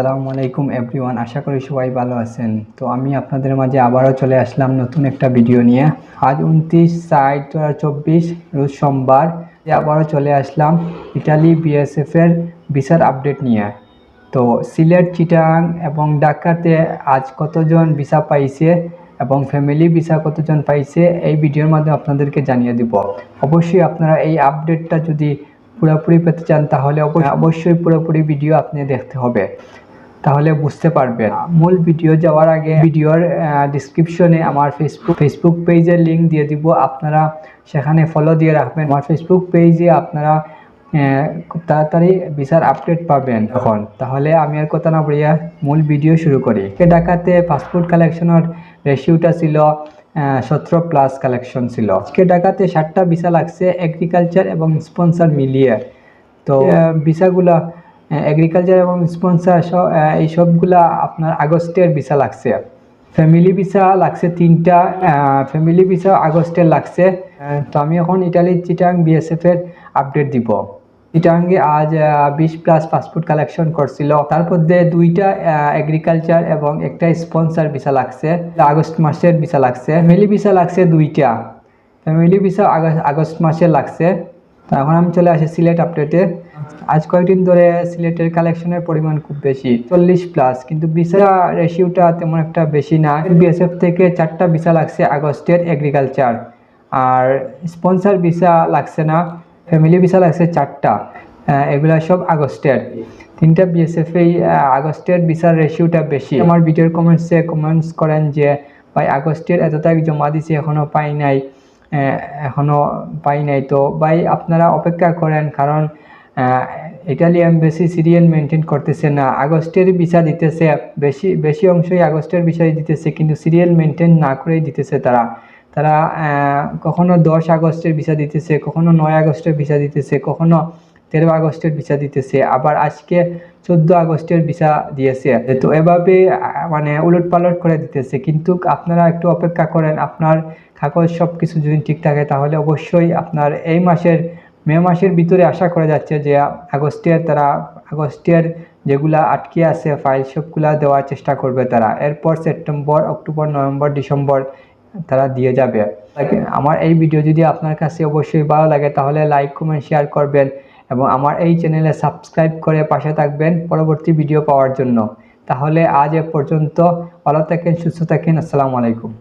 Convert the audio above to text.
আসসালামু আলাইকুম এভরিওয়ান, আশা করি সবাই ভালো আছেন। তো আমি আপনাদের মাঝে আবারও চলে আসলাম নতুন একটা ভিডিও নিয়ে। আজ উনত্রিশ চার দু রোজ সোমবার আবারও চলে আসলাম ইটালি বিএসএফ এর ভিসার আপডেট নিয়ে। তো সিলেট, চিটাং এবং ঢাকাতে আজ কতজন ভিসা পাইছে এবং ফ্যামিলি ভিসা কতজন পাইছে, এই ভিডিওর মাধ্যমে আপনাদেরকে জানিয়ে দিব। অবশ্যই আপনারা এই আপডেটটা যদি পুরোপুরি পেতে চান, তাহলে অবশ্যই পুরোপুরি ভিডিও আপনি দেখতে হবে। তাহলে বুঝতে পারবেন। মূল ভিডিও যাওয়ার আগে ভিডিওর ডিসক্রিপশনে আমার ফেসবুক ফেসবুক পেজের লিংক দিয়ে দিব। আপনারা সেখানে ফলো দিয়ে রাখবেন। আমার ফেসবুক পেজে আপনারা খুব তাড়াতাড়ি ভিসার আপডেট পাবেন এখন তাহলে আমি আর কথা না বলিয়া মূল ভিডিও শুরু করি। এ ঢাকাতে পাসপোর্ট কালেকশনের রেশিওটা ছিল সতেরো প্লাস কালেকশন ছিল। আজকে ডাকাতে ষাটটা ভিসা লাগছে এগ্রিকালচার এবং স্পন্সর মিলিয়ে। তো ভিসাগুলা এগ্রিকালচার এবং স্পন্সর এই সবগুলা আপনার আগস্টের ভিসা লাগছে। ফ্যামিলি ভিসা লাগছে তিনটা ফ্যামিলি ভিসা আগস্টের লাগছে। তো আমি এখন ইটালি চিটাং বিএসএফ এর আপডেট দিব। চিটাঙ্গে আজ বিশ প্লাস পাসপোর্ট কালেকশন করছিল। তার মধ্যে দুইটা এগ্রিকালচার এবং একটা স্পন্সর ভিসা লাগছে। আগস্ট মাসের ভিসা লাগছে। ফ্যামিলি ভিসা লাগছে দুইটা। ফ্যামিলি ভিসা আগস্ট মাসে লাগছে। তো এখন আমি চলে আসি সিলেট আপডেটে আজ কয়েকদিন ধরে সিলেটের কালেকশনের পরিমাণ খুব বেশি চল্লিশ প্লাস কিন্তু ভিসা রেশিওটা তেমন একটা বেশি না। বিএসএফ থেকে চারটা ভিসা লাগছে আগস্টের এগ্রিকালচার আর স্পন্সর ভিসা লাগছে না ফ্যামিলি ভিসা লাগছে চারটা এগুলা সব আগস্টের। তিনটা বিএসএফ এই আহ, আগস্টের ভিসার রেশিওটা বেশি। আমার ভিডিওর কমেন্টসে কমেন্টস করেন যে ভাই আগস্টের এত তারিখ জমা দিছি এখনও পাই নাই। আহ, এখনও পাই নাই। তো ভাই আপনারা অপেক্ষা করেন কারণ ইটালি এমবেসি সিরিয়াল মেনটেন করতেছে না। আগস্টের ভিসা দিতেছে বেশি বেশি অংশই আগস্টের বিষয় দিতেছে কিন্তু সিরিয়াল মেনটেন না করেই দিতেছে তারা। তারা কখনো দশ আগস্টের ভিসা দিতেছে কখনো নয় আগস্টের ভিসা দিতেছে কখনো তেরো আগস্টের ভিসা দিতেছে, আবার আজকে চোদ্দ আগস্টের ভিসা দিয়েছে। তো এভাবে মানে উলট পালট করে দিতেছে। কিন্তু আপনারা একটু অপেক্ষা করেন, আপনার কাগজ সব কিছু যদি ঠিক থাকে, তাহলে অবশ্যই আপনার এই মাসের, মে মাসের ভিতরে আশা করা যাচ্ছে যে আগস্টের তারা, আগস্টের যেগুলা আটকে আছে ফাইল, সবগুলা দেওয়ার চেষ্টা করবে তারা। এরপর সেপ্টেম্বর, অক্টোবর, নভেম্বর, ডিসেম্বর তারা দিয়ে যাবে। আমার এই ভিডিও যদি আপনার কাছে অবশ্যই ভালো লাগে, তাহলে লাইক, কমেন্ট, শেয়ার করবেন। এবং আমার এই চ্যানেলে সাবস্ক্রাইব করে পাশে থাকবেন পরবর্তী ভিডিও পাওয়ার জন্য। তাহলে আজ এ পর্যন্ত। ভালো থাকেন, সুস্থ থাকেন। আসসালামু আলাইকুম।